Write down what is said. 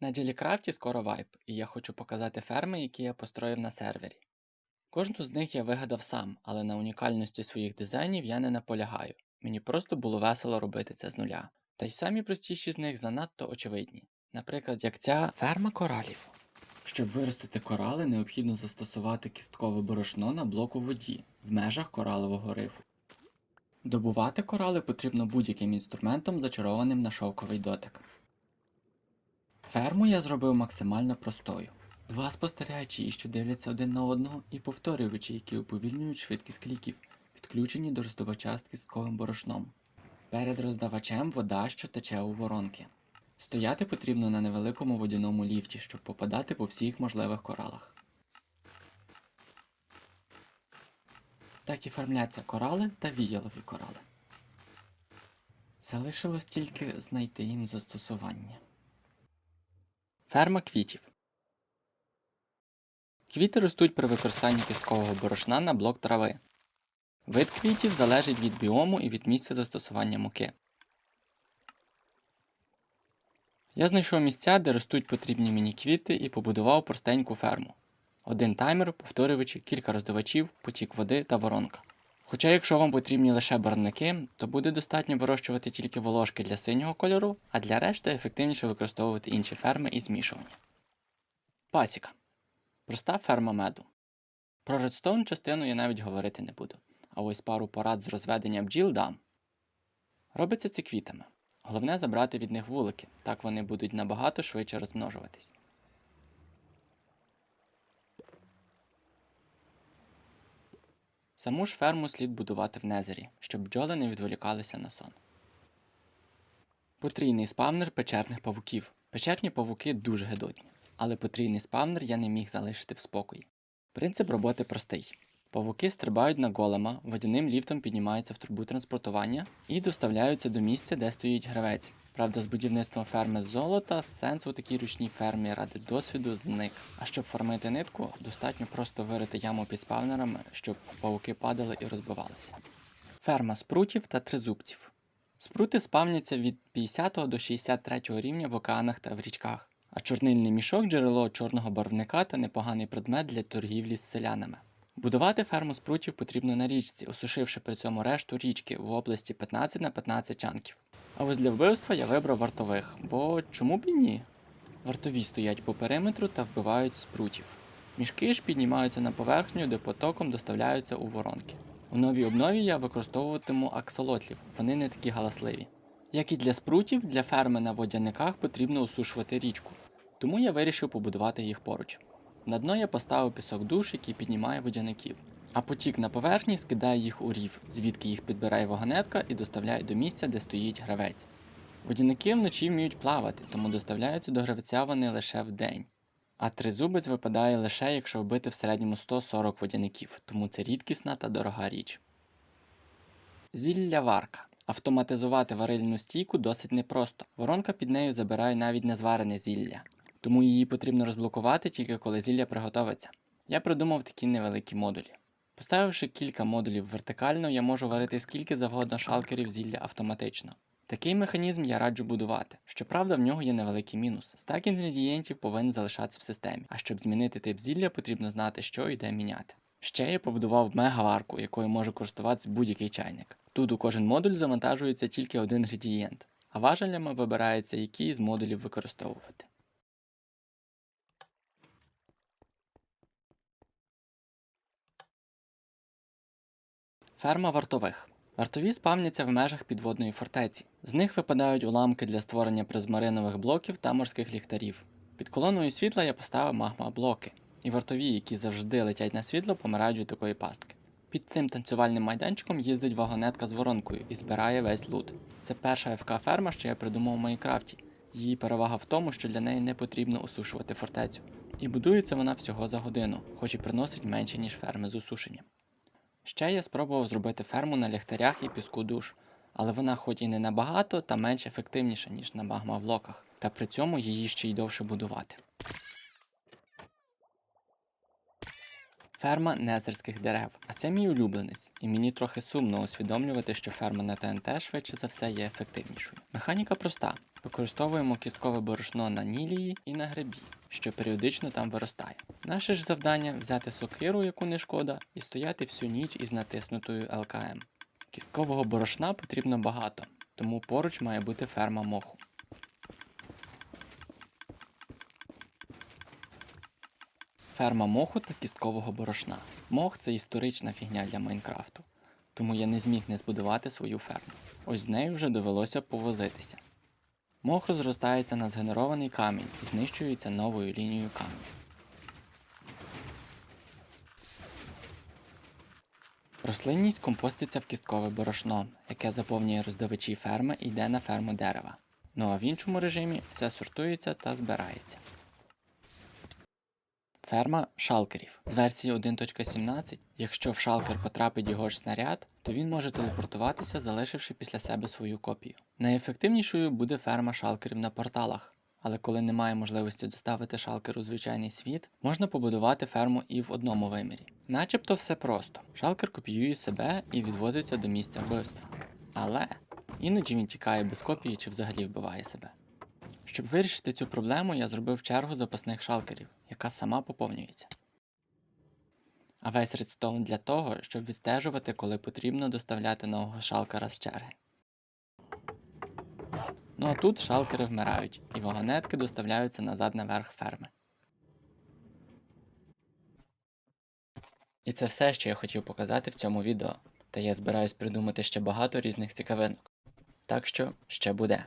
На Jellycraft скоро вайп, і я хочу показати ферми, які я построїв на сервері. Кожну з них я вигадав сам, але на унікальності своїх дизайнів я не наполягаю. Мені просто було весело робити це з нуля. Та й самі простіші з них занадто очевидні. Наприклад, як ця ферма коралів. Щоб виростити корали, необхідно застосувати кісткове борошно на блок у воді в межах коралового рифу. Добувати корали потрібно будь-яким інструментом, зачарованим на шовковий дотик. Ферму я зробив максимально простою. Два спостерігачі, що дивляться один на одного, і повторювачі, які уповільнюють швидкість кліків, підключені до роздавача з кістковим борошном. Перед роздавачем вода, що тече у воронки. Стояти потрібно на невеликому водяному ліфті, щоб попадати по всіх можливих коралах. Так і формляться корали та віялові корали. Залишилось тільки знайти їм застосування. Ферма квітів. Квіти ростуть при використанні кісткового борошна на блок трави. Вид квітів залежить від біому і від місця застосування муки. Я знайшов місця, де ростуть потрібні мені квіти і побудував простеньку ферму. Один таймер, повторювачі, кілька роздавачів, потік води та воронка. Хоча, якщо вам потрібні лише барвники, то буде достатньо вирощувати тільки волошки для синього кольору, а для решти ефективніше використовувати інші ферми і змішування. Пасіка. Проста ферма меду. Про редстоун частину я навіть говорити не буду, а ось пару порад з розведення бджіл дам. Робиться це квітами. Головне забрати від них вулики, так вони будуть набагато швидше розмножуватись. Саму ж ферму слід будувати в незері, щоб бджоли не відволікалися на сон. Потрійний спавнер печерних павуків. Печерні павуки дуже гидотні, але потрійний спавнер я не міг залишити в спокої. Принцип роботи простий. Павуки стрибають на голема, водяним ліфтом піднімаються в трубу транспортування і доставляються до місця, де стоїть гравець. Правда, з будівництвом ферми з золота сенс у такій ручній фермі ради досвіду зник. А щоб фармити нитку, достатньо просто вирити яму під спавнерами, щоб павуки падали і розбивалися. Ферма спрутів та тризубців. Спрути спавняться від 50 до 63 рівня в океанах та в річках, а чорнильний мішок джерело чорного барвника та непоганий предмет для торгівлі з селянами. Будувати ферму спрутів потрібно на річці, осушивши при цьому решту річки в області 15 на 15 чанків. А ось для вбивства я вибрав вартових, бо чому б і ні? Вартові стоять по периметру та вбивають спрутів. Мішки ж піднімаються на поверхню, де потоком доставляються у воронки. У новій обнові я використовуватиму аксолотлів, вони не такі галасливі. Як і для спрутів, для ферми на водяниках потрібно осушувати річку, тому я вирішив побудувати їх поруч. На дно я поставив пісок душ, який піднімає водяників, а потік на поверхні скидає їх у рів, звідки їх підбирає вагонетка і доставляє до місця, де стоїть гравець. Водяники вночі вміють плавати, тому доставляються до гравця вони лише вдень. А тризубець випадає лише якщо вбити в середньому 140 водяників, тому це рідкісна та дорога річ. Зілля варка. Автоматизувати варильну стійку досить непросто. Воронка під нею забирає навіть незварене зілля, тому її потрібно розблокувати тільки коли зілля приготовиться. Я придумав такі невеликі модулі. Поставивши кілька модулів вертикально, я можу варити скільки завгодно шалкерів зілля автоматично. Такий механізм я раджу будувати. Щоправда, в нього є невеликий мінус. Стак інгредієнтів повинен залишатися в системі, а щоб змінити тип зілля, потрібно знати, що і де міняти. Ще я побудував мегаварку, якою може користуватися будь-який чайник. Тут у кожен модуль завантажується тільки один інгредієнт, а важелями вибирається, який з модулів використовувати. Ферма вартових. Вартові спавняться в межах підводної фортеці. З них випадають уламки для створення призмаринових блоків та морських ліхтарів. Під колоною світла я поставив магма-блоки, і вартові, які завжди летять на світло, помирають від такої пастки. Під цим танцювальним майданчиком їздить вагонетка з воронкою і збирає весь лут. Це перша ФК ферма, що я придумав у Майнкрафті. Її перевага в тому, що для неї не потрібно осушувати фортецю. І будується вона всього за годину, хоч і приносить менше, ніж ферми з осушенням. Ще я спробував зробити ферму на ліхтарях і піску душ, але вона хоч і не набагато, та менш ефективніша, ніж на магма-блоках, та при цьому її ще й довше будувати. Ферма незерських дерев. А це мій улюбленець, і мені трохи сумно усвідомлювати, що ферма на ТНТ швидше за все є ефективнішою. Механіка проста: використовуємо кісткове борошно на нілії і на грибі, що періодично там виростає. Наше ж завдання взяти сокиру, яку не шкода, і стояти всю ніч із натиснутою ЛКМ. Кісткового борошна потрібно багато, тому поруч має бути ферма моху. Ферма моху та кісткового борошна. Мох це історична фігня для Майнкрафту, тому я не зміг не збудувати свою ферму. Ось з нею вже довелося повозитися. Мох розростається на згенерований камінь і знищується новою лінією каменю. Рослинність компоститься в кісткове борошно, яке заповнює роздавачі ферми і йде на ферму дерева. Ну а в іншому режимі все сортується та збирається. Ферма шалкерів. З версії 1.17, якщо в шалкер потрапить його ж снаряд, то він може телепортуватися, залишивши після себе свою копію. Найефективнішою буде ферма шалкерів на порталах. Але коли немає можливості доставити шалкер у звичайний світ, можна побудувати ферму і в одному вимірі. Начебто все просто. Шалкер копіює себе і відвозиться до місця вбивства. Але іноді він тікає без копії чи взагалі вбиває себе. Щоб вирішити цю проблему, я зробив чергу запасних шалкерів, яка сама поповнюється. А весь редстоун для того, щоб відстежувати, коли потрібно доставляти нового шалкера з черги. Ну а тут шалкери вмирають, і вагонетки доставляються назад наверх ферми. І це все, що я хотів показати в цьому відео, та я збираюсь придумати ще багато різних цікавинок. Так що ще буде.